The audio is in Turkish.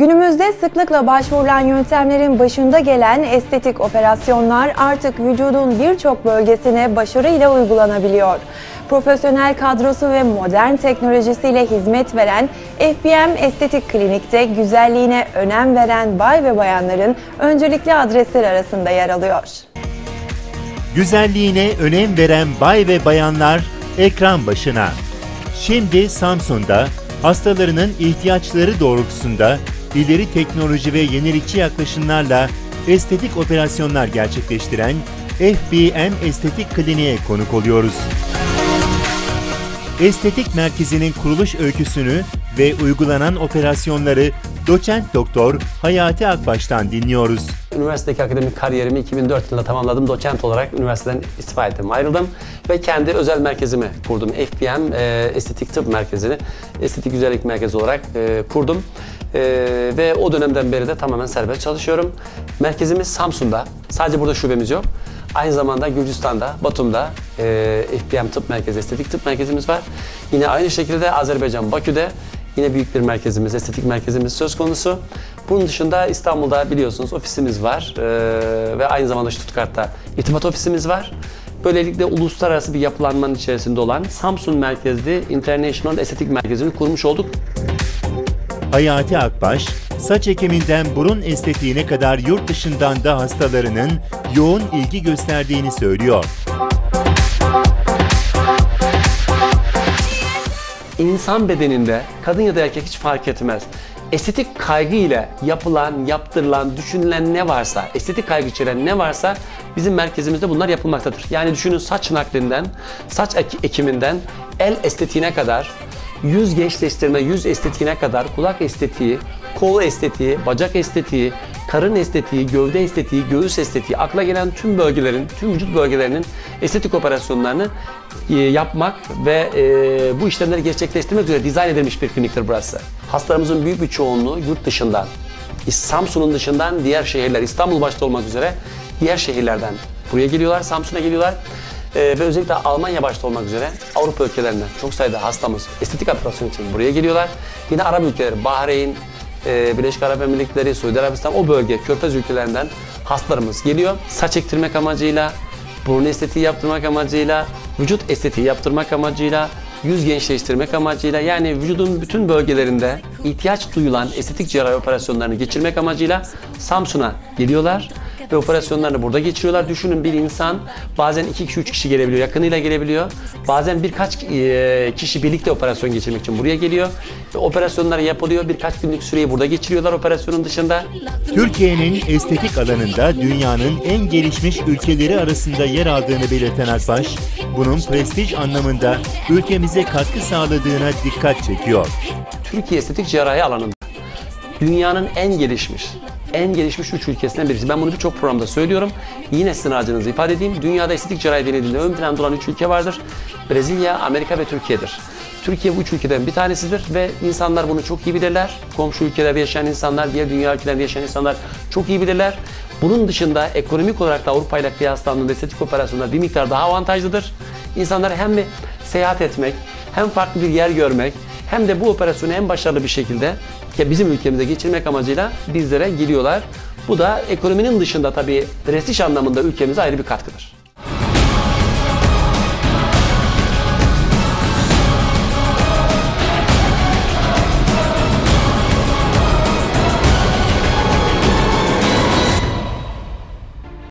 Günümüzde sıklıkla başvurulan yöntemlerin başında gelen estetik operasyonlar artık vücudun birçok bölgesine başarıyla uygulanabiliyor. Profesyonel kadrosu ve modern teknolojisiyle hizmet veren FBM Estetik Klinik'te güzelliğine önem veren bay ve bayanların öncelikli adresler arasında yer alıyor. Güzelliğine önem veren bay ve bayanlar ekran başına. Şimdi Samsun'da hastalarının ihtiyaçları doğrultusunda ileri teknoloji ve yenilikçi yaklaşımlarla estetik operasyonlar gerçekleştiren FBM Estetik Kliniğe konuk oluyoruz. Estetik Merkezi'nin kuruluş öyküsünü ve uygulanan operasyonları doçent doktor Hayati Akbaş'tan dinliyoruz. Üniversitedeki akademik kariyerimi 2004 yılında tamamladım. Doçent olarak üniversiteden istifa ettim, ayrıldım ve kendi özel merkezimi kurdum. FBM e, Estetik Tıp Merkezi'ni Estetik Güzellik Merkezi olarak e, kurdum. E, ve o dönemden beri de tamamen serbest çalışıyorum. Merkezimiz Samsun'da. Sadece burada şubemiz yok. Aynı zamanda Gürcistan'da, Batum'da e, FBM Tıp Merkezi, Estetik Tıp Merkezimiz var. Yine aynı şekilde Azerbaycan, Bakü'de Yine büyük bir merkezimiz, estetik merkezimiz söz konusu. Bunun dışında İstanbul'da biliyorsunuz ofisimiz var ee, ve aynı zamanda Stuttgart'ta irtibat ofisimiz var. Böylelikle uluslararası bir yapılanmanın içerisinde olan Samsun merkezli International Estetik Merkezi'ni kurmuş olduk. Hayati Akbaş, saç ekiminden burun estetiğine kadar yurt dışından da hastalarının yoğun ilgi gösterdiğini söylüyor. İnsan bedeninde kadın ya da erkek hiç fark etmez. Estetik kaygı ile yapılan, yaptırılan, düşünülen ne varsa, estetik kaygı içeren ne varsa bizim merkezimizde bunlar yapılmaktadır. Yani düşünün saç naklinden, saç ek- ekiminden, el estetiğine kadar, yüz gençleştirme, yüz estetiğine kadar, kulak estetiği, kol estetiği, bacak estetiği, karın estetiği, gövde estetiği, göğüs estetiği, akla gelen tüm bölgelerin, tüm vücut bölgelerinin estetik operasyonlarını e, yapmak ve e, bu işlemleri gerçekleştirmek üzere dizayn edilmiş bir kliniktir burası. Hastalarımızın büyük bir çoğunluğu yurt dışından, Samsun'un dışından diğer şehirler, İstanbul başta olmak üzere diğer şehirlerden buraya geliyorlar, Samsun'a geliyorlar. Ee, ve özellikle Almanya başta olmak üzere Avrupa ülkelerinden çok sayıda hastamız estetik operasyon için buraya geliyorlar. Yine Arap ülkeleri, Bahreyn, e, Birleşik Arap Emirlikleri, Suudi Arabistan o bölge, Körfez ülkelerinden hastalarımız geliyor. Saç ektirmek amacıyla, burun estetiği yaptırmak amacıyla, vücut estetiği yaptırmak amacıyla, yüz gençleştirmek amacıyla yani vücudun bütün bölgelerinde ihtiyaç duyulan estetik cerrahi operasyonlarını geçirmek amacıyla Samsun'a geliyorlar ve operasyonlarını burada geçiriyorlar. Düşünün bir insan bazen 2 kişi 3 kişi gelebiliyor, yakınıyla gelebiliyor. Bazen birkaç e, kişi birlikte operasyon geçirmek için buraya geliyor. Operasyonlar yapılıyor. Birkaç günlük süreyi burada geçiriyorlar operasyonun dışında. Türkiye'nin estetik alanında dünyanın en gelişmiş ülkeleri arasında yer aldığını belirten Akbaş, bunun prestij anlamında ülkemize katkı sağladığına dikkat çekiyor. Türkiye estetik cerrahi alanında dünyanın en gelişmiş, en gelişmiş 3 ülkesinden birisi. Ben bunu birçok programda söylüyorum. Yine sizin aracınızı ifade edeyim. Dünyada estetik cerrahi denildiğinde ön planda olan 3 ülke vardır. Brezilya, Amerika ve Türkiye'dir. Türkiye bu üç ülkeden bir tanesidir ve insanlar bunu çok iyi bilirler. Komşu ülkelerde yaşayan insanlar, diğer dünya ülkelerinde yaşayan insanlar çok iyi bilirler. Bunun dışında ekonomik olarak da Avrupa ile kıyaslandığında estetik operasyonlar bir miktar daha avantajlıdır. İnsanlar hem bir seyahat etmek, hem farklı bir yer görmek, hem de bu operasyonu en başarılı bir şekilde ki bizim ülkemize geçirmek amacıyla bizlere geliyorlar. Bu da ekonominin dışında tabii prestij anlamında ülkemize ayrı bir katkıdır.